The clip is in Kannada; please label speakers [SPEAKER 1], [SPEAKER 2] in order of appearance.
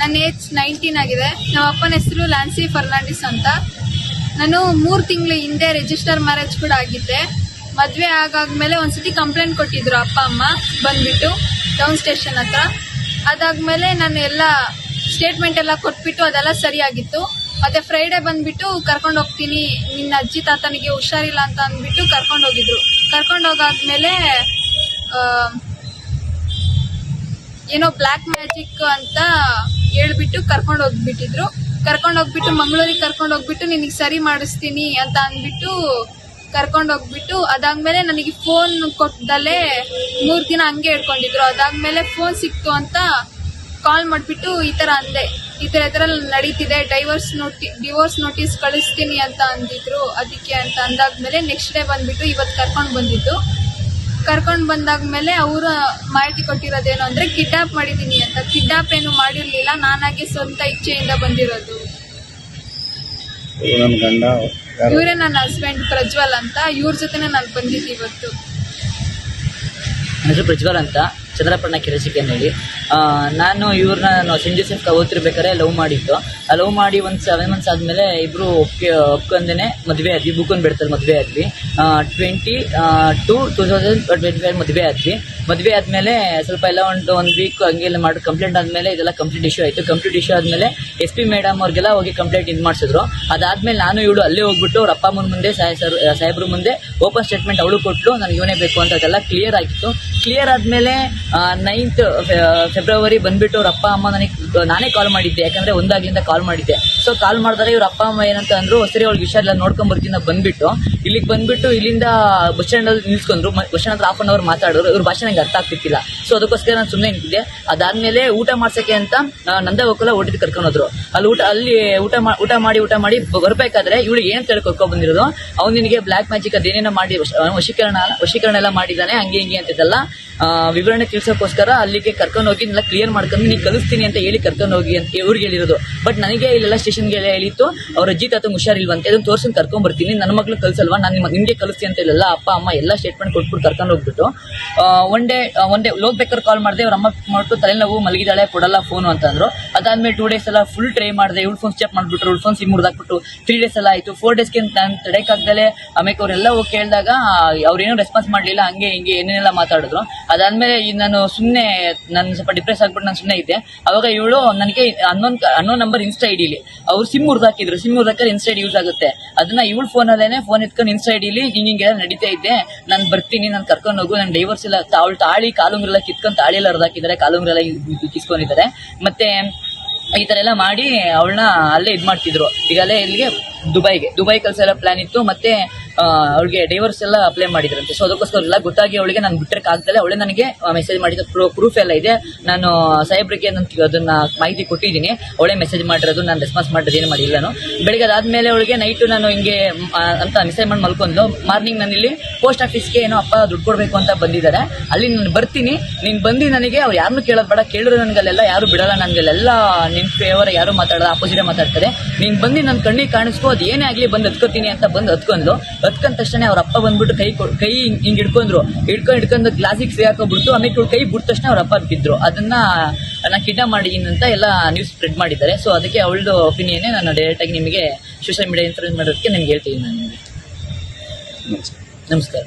[SPEAKER 1] ನನ್ನ ಏಜ್ ನೈನ್ಟೀನ್ ಆಗಿದೆ. ನಮ್ಮ ಅಪ್ಪನ ಹೆಸರು ಲ್ಯಾನ್ಸಿ ಫರ್ನಾಂಡಿಸ್ ಅಂತ. ನಾನು ಮೂರು ತಿಂಗಳು ಹಿಂದೆ ರಿಜಿಸ್ಟರ್ ಮ್ಯಾರೇಜ್ ಕೂಡ ಆಗಿದ್ದೆ. ಮದುವೆ ಆಗಾದ್ಮೇಲೆ ಒಂದ್ಸತಿ ಕಂಪ್ಲೇಂಟ್ ಕೊಟ್ಟಿದ್ರು ಅಪ್ಪ, ಅಮ್ಮ ಬಂದ್ಬಿಟ್ಟು ಟೌನ್ ಸ್ಟೇಷನ್ ಹತ್ರ. ಅದಾದ್ಮೇಲೆ ನಾನು ಎಲ್ಲ ಸ್ಟೇಟ್ಮೆಂಟ್ ಎಲ್ಲ ಕೊಟ್ಬಿಟ್ಟು ಅದೆಲ್ಲ ಸರಿಯಾಗಿತ್ತು. ಮತ್ತೆ ಫ್ರೈಡೆ ಬಂದ್ಬಿಟ್ಟು ಕರ್ಕೊಂಡು ಹೋಗ್ತೀನಿ. ನಿನ್ನ ಅಜ್ಜಿ ತಾತನಿಗೆ ಹುಷಾರಿಲ್ಲ ಅಂತ ಅಂದ್ಬಿಟ್ಟು ಕರ್ಕೊಂಡು ಹೋಗಿದ್ರು. ಕರ್ಕೊಂಡು ಹೋಗಾದ್ಮೇಲೆ ಏನೋ ಬ್ಲ್ಯಾಕ್ ಮ್ಯಾಜಿಕ್ ಅಂತ ಹೇಳ್ಬಿಟ್ಟು ಕರ್ಕೊಂಡು ಹೋಗ್ಬಿಟ್ಟಿದ್ರು. ಕರ್ಕೊಂಡು ಹೋಗ್ಬಿಟ್ಟು ಮಂಗಳೂರಿಗೆ ಕರ್ಕೊಂಡು ಹೋಗ್ಬಿಟ್ಟು ನಿನಗೆ ಸರಿ ಮಾಡಿಸ್ತೀನಿ ಅಂತ ಅಂದ್ಬಿಟ್ಟು ಕರ್ಕೊಂಡು ಹೋಗ್ಬಿಟ್ಟು, ಅದಾದ್ಮೇಲೆ ನನಗೆ ಫೋನ್ ಕೊಟ್ಟದಲ್ಲೇ ಮೂರು ದಿನ ಹಂಗೆ ಹಿಡ್ಕೊಂಡಿದ್ರು ಅದಾದ್ಮೇಲೆ ಫೋನ್ ಸಿಕ್ತು ಅಂತ ಕಾಲ್ ಮಾಡಿಬಿಟ್ಟು ಈ ಥರ ಅಂದೆ. ಈ ಥರ ಈ ಥರ ನಡೀತಿದೆ ಡೈವರ್ಸ್ ನೋಟಿ ಡಿವೋರ್ಸ್ ನೋಟಿಸ್ ಕಳಿಸ್ತೀನಿ ಅಂತ ಅಂದಿದ್ರು. ಅದಕ್ಕೆ ಅಂತ ಅಂದಾದ್ಮೇಲೆ ನೆಕ್ಸ್ಟ್ ಡೇ ಬಂದ್ಬಿಟ್ಟು ಇವತ್ತು ಕರ್ಕೊಂಡು ಬಂದಿದ್ದು. ಕರ್ಕೊಂಡು ಬಂದಾದ್ಮೇಲೆ ಅವರು ಮಾಹಿತಿ ಕೊಟ್ಟಿರೋದೇನು ಅಂದ್ರೆ ಕಿಡ್ನಾಪ್ ಮಾಡಿದ್ದೀನಿ ಅಂತ. ಕಿಡ್ನಾಪ್ ಏನು ಮಾಡಿರಲಿಲ್ಲ ನಾನಾಗೆ ಸ್ವಂತ ಇಚ್ಛೆಯಿಂದ ಬಂದಿರೋದು.
[SPEAKER 2] ನನ್ನ ಗಂಡ
[SPEAKER 1] ಇವರೇ ನನ್ನ ಹಸ್ಬೆಂಡ್ ಪ್ರಜ್ವಲ್ ಅಂತ. ಇವ್ರ ಜೊತೆನೆ ನಾನು ಬಂದಿದ್ದೆ ಇವತ್ತು.
[SPEAKER 3] ನನ್ನ ಹೆಸರು ಪ್ರಜ್ವಲ್ ಅಂತ. ಚಂದ್ರಪಟ್ಟಣ ಕೆರೆಸಿಕೆ ಹೇಳಿ ಆ, ನಾನು ಇವ್ರನ್ನ ನಾನು ಸೆಂಟ್ ಜೋಸೆಫ್ಗೆ ಓದ್ತಿರ್ಬೇಕಾದ್ರೆ ಲವ್ ಮಾಡಿದ್ದು. ಆ ಲವ್ ಮಾಡಿ ಒಂದು ಸೆವೆನ್ ಮಂತ್ಸ್ ಆದಮೇಲೆ ಇಬ್ಬರು ಒಪ್ಕೆ ಒಪ್ಕೊಂಡೇ ಮದುವೆ ಆದ್ವಿ, ಬುಕ್ಕೊಂಡು ಬಿಡ್ತಾರೆ ಮದುವೆ ಆದ್ವಿ. Twenty two two thousand twenty five ಮದುವೆ ಆದ್ವಿ. ಮದುವೆ ಆದಮೇಲೆ ಸ್ವಲ್ಪ ಎಲ್ಲ ಒಂದು ಒಂದು ವೀಕ್ ಹಂಗೆಲ್ಲ ಮಾಡಿ ಕಂಪ್ಲೇಂಟ್ ಆದಮೇಲೆ ಇದೆಲ್ಲ ಕಂಪ್ಲೀಟ್ ಇಶ್ಯೂ ಆಯಿತು. ಕಂಪ್ಲೀಟ್ ಇಶ್ಯೂ ಆದಮೇಲೆ ಎಸ್ ಪಿ ಮೇಡಮ್ ಅವ್ರಿಗೆಲ್ಲ ಹೋಗಿ ಕಂಪ್ಲೇಂಟ್ ಇದು ಮಾಡಿಸಿದ್ರು. ಅದಾದಮೇಲೆ ನಾನು ಇವಳು ಅಲ್ಲೇ ಹೋಗ್ಬಿಟ್ಟು ಅವ್ರ ಅಪ್ಪ ಅಮ್ಮನ ಮುಂದೆ ಸಾಯ ಸರ್ ಸಾಹೇಬ್ರ ಮುಂದೆ ಓಪನ್ ಸ್ಟೇಟ್ಮೆಂಟ್ ಅವಳು ಕೊಟ್ಟು ನನಗೆ ಇವನೇ ಬೇಕು ಅಂತ ಅದೆಲ್ಲ ಕ್ಲಿಯರ್ ಆಗಿತ್ತು. ಕ್ಲಿಯರ್ ಆದಮೇಲೆ ನೈನ್ತ್ ಫೆಬ್ರವರಿ ಬಂದ್ಬಿಟ್ಟು ಅವ್ರ ಅಪ್ಪ, ಅಮ್ಮ ನನಗೆ ನಾನೇ ಕಾಲ್ ಮಾಡಿದ್ದೆ. ಯಾಕಂದರೆ ಒಂದಾಗ್ಲಿಂದ ಕಾಲ್ ಮಾಡಿದ್ದೆ. ಸೊ ಕಾಲ್ ಮಾಡಿದಾಗ ಇವ್ರ ಅಪ್ಪ, ಅಮ್ಮ ಏನಂತ ಅಂದ್ರು, ಸರಿ ಅವ್ಳಿಗೆ ಹುಷಾರಿಲ್ಲ ನೋಡ್ಕೊಂಡ್ ಬರ್ತೀನಿ ಬಂದ್ಬಿಟ್ಟು, ಇಲ್ಲಿಗೆ ಬಂದ್ಬಿಟ್ಟು ಇಲ್ಲಿಂದ ಬಸ್ ಸ್ಟ್ಯಾಂಡಲ್ಲಿ ನಿಲ್ಸ್ಕೊಂಡ್ರು. ಬಸ್ ಸ್ಟ್ಯಾಂಡ್ ಹತ್ರ ಹಾಫ್ ಅನ್ ಅವರ್ ಮಾತಾಡಿದ್ರು ಇವ್ರ ಭಾಷೆ ನಂಗೆ ಅರ್ಥ ಆಗ್ತಿತ್ತಿಲ್ಲ. ಸೊ ಅದಕ್ಕೋಸ್ಕರ ನಾನು ಸುಮ್ಮನೆ ನಿಂತಿದ್ದೆ ಅದಾದ್ಮೇಲೆ ಊಟ ಮಾಡ್ಸಕ್ಕೆ ಅಂತ ನಂದ ಗೋಕುಲ ಓಟಿದ್ ಕರ್ಕೊಂಡು ಹೋದ್ರು. ಅಲ್ಲಿ ಊಟ ಅಲ್ಲಿ ಊಟ ಊಟ ಮಾಡಿ ಊಟ ಮಾಡಿ ಬರಬೇಕಾದ್ರೆ ಇವಳು ಏನು ತಿಳ್ಕೊ ಕರ್ಕೊಂಡ್ ಬಂದಿರೋದು ಅವ್ನು ನಿನಗೆ ಬ್ಲಾಕ್ ಮ್ಯಾಜಿಕ್ ಅದೇನೇನೋ ಮಾಡಿ, ವಶ- ವಶೀಕರಣ ವಶೀಕರಣ ಎಲ್ಲ ಮಾಡಿದ್ದಾನೆ, ಹಂಗೆ, ಹಿಂಗೆ ಅಂತಿದ್ದಲ್ಲ. ವಿವರಣೆ ತಿಳಿಸೋಕ್ಕೋಸ್ಕರ ಅಲ್ಲಿಗೆ ಕರ್ಕೊಂಡು ಹೋಗಿ ಎಲ್ಲ ಕ್ಲಿಯರ್ ಮಾಡ್ಕೊಂಡು ನೀನು ಕಲಿಸ್ತೀನಿ ಅಂತ ಹೇಳಿ ಕರ್ಕೊಂಡು ಹೋಗಿ ಅಂತ ಇವ್ರಿಗೆ ಹೇಳಿರೋದು. ಬಟ್ ನನಗೆ ಇಲ್ಲೆಲ್ಲ ಸ್ಟೇಷನ್ಗೆ ಹೇಳಿತ್ತು, ಅವ್ರ ಅಜ್ಜಿ ತಾತ ಹುಷಾರಿಲ್ವಂತೆ ಅದನ್ನು ತೋರ್ಸ್ಕೊಂಡು ಕರ್ಕೊಂಡ್ ಬರ್ತೀನಿ. ನನ್ನ ಮಗಳು ಕಲಿಸಲ್ವಾ? ನಾನು ನಿಮ್ಮ ನಿಮಗೆ ಕಲಿಸ್ತೀನಿ ಅಂತ ಇಲ್ಲೆಲ್ಲ ಅಪ್ಪ, ಅಮ್ಮ ಎಲ್ಲ ಸ್ಟೇಟ್ಮೆಂಟ್ ಕೊಟ್ಬಿಟ್ಟು ಕರ್ಕೊಂಡು ಹೋಗ್ಬಿಟ್ಟು ಒನ್ ಡೇ ಒನ್ ಡೇ ಹೋಗ್ಬೇಕಾದ್ರೆ ಕಾಲ್ ಮಾಡಿದೆ, ಅವ್ರ ಅಮ್ಮ ಮಾಡ್ಬಿಟ್ಟು ತಲೆನೋವು ಮಲಗಿದಾಳೆ, ಕೊಡಲ್ಲ ಫೋನು ಅಂತಂದ್ರು. ಅದಾದ್ಮೇಲೆ ಟೂ ಡೇಸ್ ಎಲ್ಲ ಫುಲ್ ಟ್ರೈ ಮಾಡಿದೆ, ಇವ್ಳು ಫೋನ್ ಸ್ಟೆಪ್ ಮಾಡ್ಬಿಟ್ರು, ಇವ್ಳು ಫೋನ್ ಸಿಮ್ ಮುರಿದಾಕ್ಬಿಟ್ಟು ತ್ರೀ ಡೇಸ್ ಎಲ್ಲ ಆಯಿತು. ಫೋರ್ ಡೇಸ್ಗೆ ನಾನು ತಡೆಕಾಗ್ದಲೆ ಆಮೇಲೆ ಅವರೆಲ್ಲ ಹೋಗಿ ಕೇಳಿದಾಗ ಅವ್ರೇನು ರೆಸ್ಪಾನ್ಸ್ ಮಾಡಲಿಲ್ಲ, ಹಂಗೆ ಹಿಂಗೆ ಏನೇನೆಲ್ಲ ಮಾತಾಡಿದ್ರು. ಅದಾದ್ಮೇಲೆ ನಾನು ಸುಮ್ಮನೆ ನನ್ನ ಸ್ವಲ್ಪ ಡಿಪ್ರೆಸ್ ಆಗ್ಬಿಟ್ಟು ನಾನು ಸುಮ್ಮನೆ ಇದ್ದೆ. ಅವಾಗ ಇವಳು ನನಗೆ ಅನ್ನೊಂದು ಅನ್ನೋ ನಂಬರ್ ಇನ್ಸ್ಟಾ ಐಡಿಲಿ ಅವ್ರು ಸಿಮ್ ಮುರಿದಾಕಿದ್ರು ಸಿಮ್ ಮುರಿದಾಕಿದ್ರೆ ಇನ್ಸ್ಟಾ ಐಡಿ ಯೂಸ್ ಆಗುತ್ತೆ. ಅದನ್ನ ಇವಳು ಫೋನಲ್ಲೇನೆ ಫೋನ್ ಎತ್ಕೊಂಡು ಇನ್ಸ್ಟಾ ಐಡಿಲಿ ಹಿಂಗೆ ನಡೀತಾ ಇದ್ದೆ ನಾನು ಬರ್ತೀನಿ, ನಾನು ಕರ್ಕೊಂಡು ಹೋಗು ನನ್ನ ಡೈವರ್ಸ್ ಎಲ್ಲ ಅವಳು ತಾಳಿ ಕಾಲುಂಗ್ರೆಲ್ಲ ಕಿತ್ಕೊಂಡು ತಾಳಿ ಎಲ್ಲ ಹರಿದಾಕಿದ್ದಾರೆ ಕಾಲುಂಗ್ರೆಲ್ಲ ಕಿಸ್ಕೊಂಡಿದ್ದಾರೆ ಮತ್ತೆ ಈ ಥರ ಎಲ್ಲ ಮಾಡಿ ಅವಳನ್ನ ಅಲ್ಲೇ ಇದು ಮಾಡ್ತಿದ್ರು ಈಗ ಅಲ್ಲೇ ಇಲ್ಲಿಗೆ ದುಬೈಗೆ. ದುಬೈ ಕಳ್ಸೆಲ್ಲ ಪ್ಲಾನ್ ಇತ್ತು. ಮತ್ತೆ ಅವಳಿಗೆ ಡೈವರ್ಸ್ ಎಲ್ಲ ಅಪ್ಲೈ ಮಾಡಿದ್ರಂತೆ. ಸೊ ಅದಕ್ಕೋಸ್ಕರ ಎಲ್ಲ ಗೊತ್ತಾಗಿ ಅವಳಿಗೆ ನಾನು ಬಿಟ್ಟರೆ ಆಗ್ದಲೆ ಅವಳೆ ನನಗೆ ಮೆಸೇಜ್ ಮಾಡಿದ ಪ್ರೂಫ್ ಎಲ್ಲ ಇದೆ. ನಾನು ಸಾಹೇಬ್ರಿಗೆ ನಾನು ಅದನ್ನ ಮಾಹಿತಿ ಕೊಟ್ಟಿದ್ದೀನಿ. ಅವಳೇ ಮೆಸೇಜ್ ಮಾಡಿರೋದು, ನಾನು ರೆಸ್ಪಾನ್ಸ್ ಮಾಡಿರೋದು ಏನು ಮಾಡಿಲ್ಲ ನಾನು. ಬೆಳಿಗ್ಗೆ ಅದಾದಮೇಲೆ ಅವಳಿಗೆ ನೈಟು ನಾನು ಹಿಂಗೆ ಅಂತ ಮೆಸೇಜ್ ಮಾಡಿ ಮಲ್ಕೊಂಡು ಮಾರ್ನಿಂಗ್ ನಾನು ಇಲ್ಲಿ ಪೋಸ್ಟ್ ಆಫೀಸ್ಗೆ ಏನೋ ಅಪ್ಪ ದುಡ್ಡು ಕೊಡಬೇಕು ಅಂತ ಬಂದಿದ್ದಾರೆ. ಅಲ್ಲಿ ನಾನು ಬರ್ತೀನಿ. ನೀನು ಬಂದು ನನಗೆ, ಅವ್ರು ಯಾರನ್ನೂ ಕೇಳೋದು ಬೇಡ. ಕೇಳಿದ್ರು ನನಗೆ ಅಲ್ಲೆಲ್ಲ ಯಾರು ಬಿಡಲ್ಲ. ನನಗೆ ಅಲ್ಲೆಲ್ಲ ನಿನ್ನ ಫೇವರ್ ಯಾರು ಮಾತಾಡೋದು ಆಪೋಸಿಟೇ ಮಾತಾಡ್ತಾರೆ. ನೀನು ಬಂದು ನನ್ನ ಕಣ್ಣಿಗೆ ಕಾಣಿಸ್ಕೋ, ಅದು ಏನೇ ಆಗಲಿ ಬಂದು ಹತ್ಕೋತೀನಿ ಅಂತ ಬಂದು ಹತ್ಕೊಂಡು ಹತ್ಕೊಂಡ ತಕ್ಷಣ ಅವ್ರ ಅಪ್ಪ ಬಂದ್ಬಿಟ್ಟು ಕೈ ಕೊ- ಕೈ ಹಿಂಗ್ ಹಿಡ್ಕೊಂಡ್ರು. ಹಿಡ್ಕೊಂಡು ಹಿಡ್ಕೊಂಡು ಗ್ಲಾಸಿಗೆ ಹಾಕೋಬಿಡ್ತು ಆಮೇಲೆ ಇವ್ಳು ಕೈ ಬಿಟ್ಟ ತಕ್ಷಣ ಅವ್ರ ಅಪ್ಪ ಬಿದ್ರು ಅದನ್ನ ನಾನು ಕಿಡ್ನಾಪ್ ಮಾಡಿದ್ದೀನಿ ಅಂತ ಎಲ್ಲ ನ್ಯೂಸ್ ಸ್ಪ್ರೆಡ್ ಮಾಡಿದ್ದಾರೆ. ಸೊ ಅದಕ್ಕೆ ಅವಳದು ಒಪಿನಿಯನ್ನೇ ನಾನು ಡೈರೆಕ್ಟಾಗಿ ನಿಮಗೆ ಸೋಷಿಯಲ್ ಮೀಡಿಯಾ ಇನ್ಫ್ಲೂಯೆನ್ಸ್ ಮಾಡೋದಕ್ಕೆ ನಿಮ್ಗೆ ಹೇಳ್ತೀನಿ ನಾನು ನಿಮಗೆ. ನಮಸ್ಕಾರ.